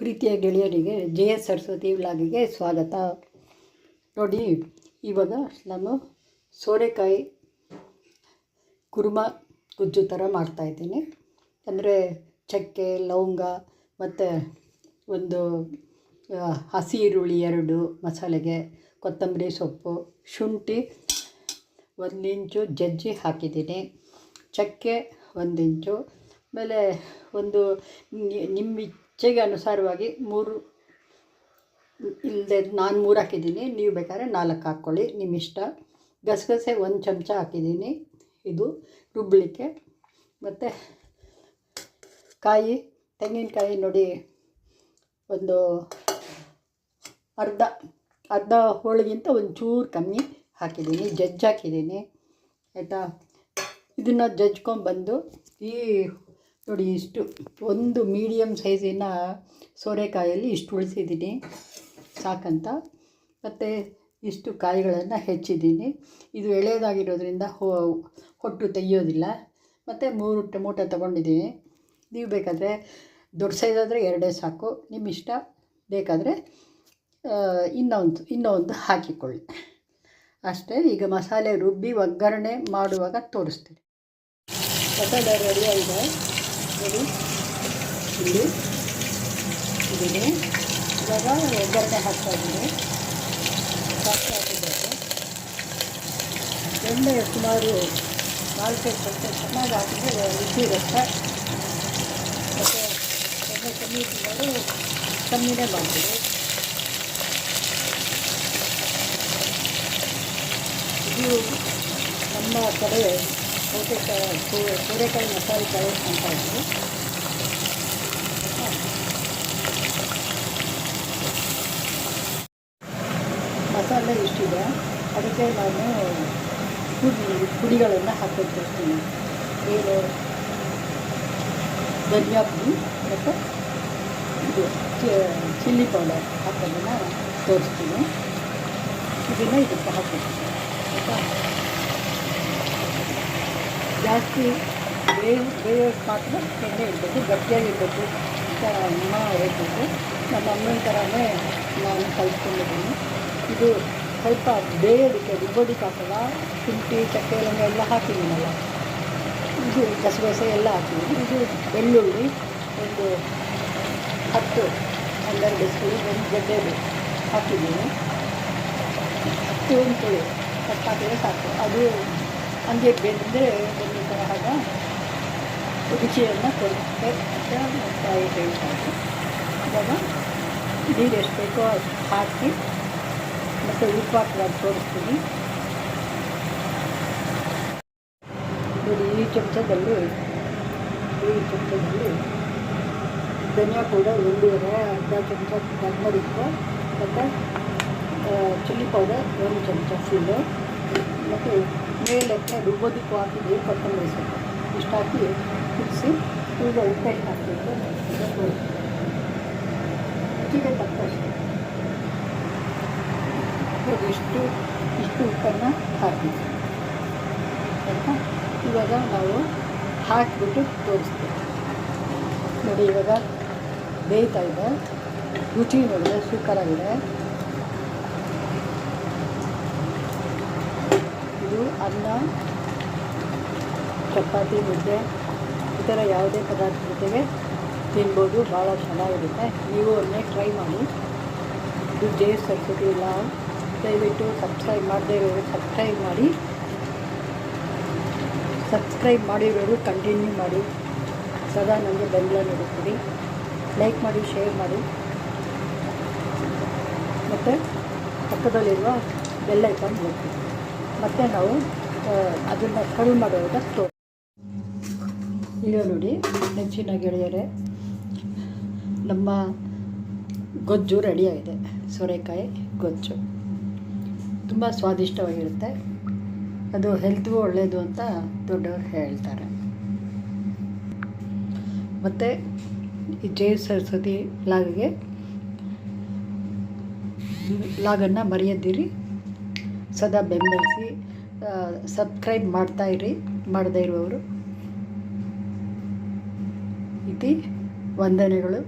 ಪ್ರೀತಿಯ ಗೆಳೆಯರಿಗೆ J S Saraswati ವ್ಲಾಗಿಗೆ ಸ್ವಾಗತ. ನೋಡಿ, ಇವಾಗ ನಾನು ಸೋರೆಕಾಯಿ ಕುರ್ಮ ಗುಜ್ಜು ಥರ ಮಾಡ್ತಾಯಿದ್ದೀನಿ ಅಂದರೆ ಚಕ್ಕೆ, ಲವಂಗ ಮತ್ತು ಒಂದು ಹಸಿ ಈರುಳ್ಳಿ ಎರಡು ಮಸಾಲೆಗೆ ಕೊತ್ತಂಬರಿ ಸೊಪ್ಪು, ಶುಂಠಿ ಒಂದು ಇಂಚು, ಜಜ್ಜಿ ಹಾಕಿದ್ದೀನಿ. ಚಕ್ಕೆ ಒಂದು ಇಂಚು ಆಮೇಲೆ ಒಂದು ನಿಮ್ಮ ಇಚ್ಛೆಗೆ ಅನುಸಾರವಾಗಿ ಮೂರು ಇಲ್ಲದೆ ನಾನು ಮೂರು ಹಾಕಿದ್ದೀನಿ. ನೀವು ಬೇಕಾದ್ರೆ ನಾಲ್ಕು ಹಾಕ್ಕೊಳ್ಳಿ. ನಿಮ್ಮ ಇಷ್ಟ. ಗಸಗಸೆ ಒಂದು ಚಮಚ ಹಾಕಿದ್ದೀನಿ. ಇದು ರುಬ್ಬಲಿಕ್ಕೆ ಮತ್ತು ಕಾಯಿ, ತೆಂಗಿನಕಾಯಿ ನೋಡಿ. ಒಂದು ಅರ್ಧ ಅರ್ಧ ಹೋಳಿಗಿಂತ ಒಂಚೂರು ಕಮ್ಮಿ ಹಾಕಿದ್ದೀನಿ. ಜಜ್ಜ್ ಹಾಕಿದ್ದೀನಿ. ಆಯಿತಾ? ಇದನ್ನು ಜಜ್ಕೊಂಬಂದು ಈ ನೋಡಿ ಇಷ್ಟು ಒಂದು ಮೀಡಿಯಮ್ ಸೈಜಿನ ಸೋರೆಕಾಯಲ್ಲಿ ಇಷ್ಟು ಉಳಿಸಿದ್ದೀನಿ. ಸಾಕಂತ. ಮತ್ತು ಇಷ್ಟು ಕಾಯಿಗಳನ್ನು ಹೆಚ್ಚಿದ್ದೀನಿ. ಇದು ಎಳೆಯದಾಗಿರೋದ್ರಿಂದ ಹೊಟ್ಟು ತೆಗಿಯೋದಿಲ್ಲ. ಮತ್ತು ಮೂರು ಟೊಮೊಟೊ ತೊಗೊಂಡಿದ್ದೀನಿ. ನೀವು ಬೇಕಾದರೆ ದೊಡ್ಡ ಸೈಜ್ ಆದರೆ ಎರಡೇ ಸಾಕು. ನಿಮ್ಮ ಇಷ್ಟ ಬೇಕಾದರೆ ಇನ್ನೊಂದು ಇನ್ನೊಂದು ಹಾಕಿಕೊಳ್ಳಿ. ಅಷ್ಟೇ, ಈಗ ಮಸಾಲೆ ರುಬ್ಬಿ ಒಗ್ಗರಣೆ ಮಾಡುವಾಗ ತೋರಿಸ್ತೀನಿ. ಮಸಾಲೆ ರೆಡಿ ನೋಡಿ ಇಲ್ಲಿ ಇದ್ದೀನಿ ಇವಾಗ ಒಗ್ಗರಣೆ ಹಾಕ್ತಾ ಇದ್ದೀನಿ ಹಾಕ್ತಾ ಇದ್ದಾರೆ ಎಣ್ಣೆ ಸುಮಾರು ನಾಲ್ಕೈದು ಗಂಟೆ ಚೆನ್ನಾಗಿ ಹಾಕಿದ್ರೆ ರುಚಿ ಇರುತ್ತೆ ಮತ್ತು ಎಣ್ಣೆ ಕಮ್ಮಿ ಕಮ್ಮಿನೇ ಮಾಡ್ಬೋದು ಇದು ನಮ್ಮ ಕಡೆ ಸೌತೆಕಾಯಿ ಸೂ- ಸೂರೆಕಾಯಿ ಮಸಾಲೆ ಕಾಯಿ ಅಂತ ಇದ್ರು ಮಸಾಲೆ ಇಷ್ಟಿದೆ ಅದಕ್ಕೆ ನಾನು ಪುಡಿ ಪುಡಿಗಳನ್ನು ಹಾಕೋದು ತೋರಿಸ್ತೀನಿ ಏನು ಧನಿಯಾ ಪುಡಿ ಮತ್ತು ಇದು ಚಿಲ್ಲಿ ಪೌಡರ್ ಹಾಕೋದನ್ನು ತೋರಿಸ್ತೀನಿ ಇದನ್ನು ಇದಕ್ಕೆ ಹಾಕೋದು ಆಯಿತಾ ಜಾಸ್ತಿ ಬೇವು ಬೇಯೋಷ್ಟು ಮಾತ್ರ ಎಣ್ಣೆ ಇರಬೇಕು ಗಟ್ಟಿಯಾಗಿರಬೇಕು ಅಂತ ಅಮ್ಮ ಹೇಳ್ತಿದ್ರು ನಮ್ಮ ಅಮ್ಮನ ಥರನೇ ನಾನು ಕಲ್ತ್ಕೊಂಡಿದ್ದೀನಿ. ಇದು ಸ್ವಲ್ಪ ಬೇಯೋದಕ್ಕೆ, ರುಬ್ಬೋದಕ್ಕೆ ಹಾಕಲ್ಲ. ಶುಂಠಿ, ಚಕ್ಕೆ, ಲವಂಗ ಎಲ್ಲ ಹಾಕಿದ್ದೀನಲ್ಲ. ಇದು ಗಸಗಸೆ ಎಲ್ಲ ಹಾಕಿದ್ದೀನಿ. ಇದು ಬೆಳ್ಳುಳ್ಳಿ ಒಂದು ಹತ್ತು, ಹನ್ನೆರಡು ಸ್ಪೂನ್ ಒಂದು ಗಡ್ಡೆ ಹಾಕಿದ್ದೀನಿ. ಹತ್ತು ಪುಳಿ ಕಟ್ ಹಾಕಿದ್ರೆ ಸಾಕು. ಅದು ಹಂಗೆ ಬೆಂದರೆ ಒಂದು ತರಹದ ರುಚಿಯನ್ನು ಕೊಡುತ್ತೆ ಅಂತ ತಾಯಿ ಹೇಳ್ತಾರೆ. ಇವಾಗ ನೀರು ಎಷ್ಟು ಬೇಕೋ ಅಷ್ಟು ಹಾಕಿ ಮತ್ತು ಉಪ್ಪು ಹಾಕಿ ತೋರಿಸ್ತೀನಿ. ನೋಡಿ, ಈ ಚಮಚದಲ್ಲಿ ಈ ಚಮಚದಲ್ಲಿ ಧನಿಯಾ ಕೂಡ ಒಂದೂವರೆ ಅರ್ಧ ಚಮಚ ಟರ್ಮರಿಕ್ಕು ಮತ್ತು ಚಿಲ್ಲಿ ಪೌಡರ್, ಒಂದು ಚಮಚ ಫುಲ್ಲು ಮತ್ತು ಮೇಲಕ್ಕೆ ರುಬ್ಬೋದಕ್ಕೂ ಹಾಕಿದ್ದೀವಿ ಕೊತ್ತಂಬರಿ ಸೊಪ್ಪು ಇಷ್ಟು ಹಾಕಿ ಕುದಿಸಿ ಈಗ ಉಪ್ಪೆಟ್ಟು ಹಾಕಬೇಕು ರುಚಿಗೆ ತಕ್ಕಷ್ಟು ಇಷ್ಟು ಇಷ್ಟು ಉಪ್ಪನ್ನು ಹಾಕಿ ಆಯಿತಾ? ಇವಾಗ ನಾವು ಹಾಕಿಬಿಟ್ಟು ತೋರಿಸ್ತೀವಿ. ನೋಡಿ, ಇವಾಗ ಬೇಯ್ತಾ ಇದೆ. ರುಚಿ ನೋಡಿದ್ರೆ ಸೂಪರಾಗಿದೆ. ಇದು ಅನ್ನ, ಚಪಾತಿ, ಮುದ್ದೆ, ಈ ಥರ ಯಾವುದೇ ಪದಾರ್ಥ ಜೊತೆಗೆ ತಿನ್ಬೋದು, ಭಾಳ ಚೆನ್ನಾಗಿರುತ್ತೆ. ನೀವು ಒಮ್ಮೆ ಟ್ರೈ ಮಾಡಿ. ಇದು ಜೆ ಸರಸ್ವತಿ ಲಾವ್ ದಯವಿಟ್ಟು ಸಬ್ಸ್ಕ್ರೈಬ್ ಮಾಡದೇ ಇರೋರು ಸಬ್ಸ್ಕ್ರೈಬ್ ಮಾಡಿ. ಸಬ್ಸ್ಕ್ರೈಬ್ ಮಾಡಿರೋರು ಕಂಟಿನ್ಯೂ ಮಾಡಿ. ಸದಾ ನನಗೆ ಬೆಂಬಲ ನೀಡುತ್ತೀರಿ. ಲೈಕ್ ಮಾಡಿ ಶೇರ್ ಮಾಡಿ. ಮತ್ತು ಪಕ್ಕದಲ್ಲಿರುವ ಬೆಲ್ಲೈಕನ್ ಹೋಗ್ತೀವಿ ಮತ್ತು ನಾವು ಅದನ್ನು ಕಳು ಮಾಡುವಾಗ ತೋ ನೋಡಿ, ನೆಚ್ಚಿನ ಗೆಳೆಯರೆ, ನಮ್ಮ ಗೊಜ್ಜು ರೆಡಿಯಾಗಿದೆ. ಸೋರೆಕಾಯಿ ಗೊಜ್ಜು. ತುಂಬ ಸ್ವಾದಿಷ್ಟವಾಗಿರುತ್ತೆ. ಅದು ಹೆಲ್ತ್ಗೂ ಒಳ್ಳೆಯದು ಅಂತ ದೊಡ್ಡವರು ಹೇಳ್ತಾರೆ. ಮತ್ತು ಈ ಜಯ ಸರಸ್ವತಿ ಲಾಗ್ಗೆ ಲಾಗನ್ನು ಮರೆಯದಿರಿ. ಸದಾ ಬೆಂಬಲಿಸಿ ಸಬ್ಸ್ಕ್ರೈಬ್ ಮಾಡ್ತಾ ಇರಿ ಮಾಡದೇ ಇರುವವರು. ಇತಿ ವಂದನೆಗಳು.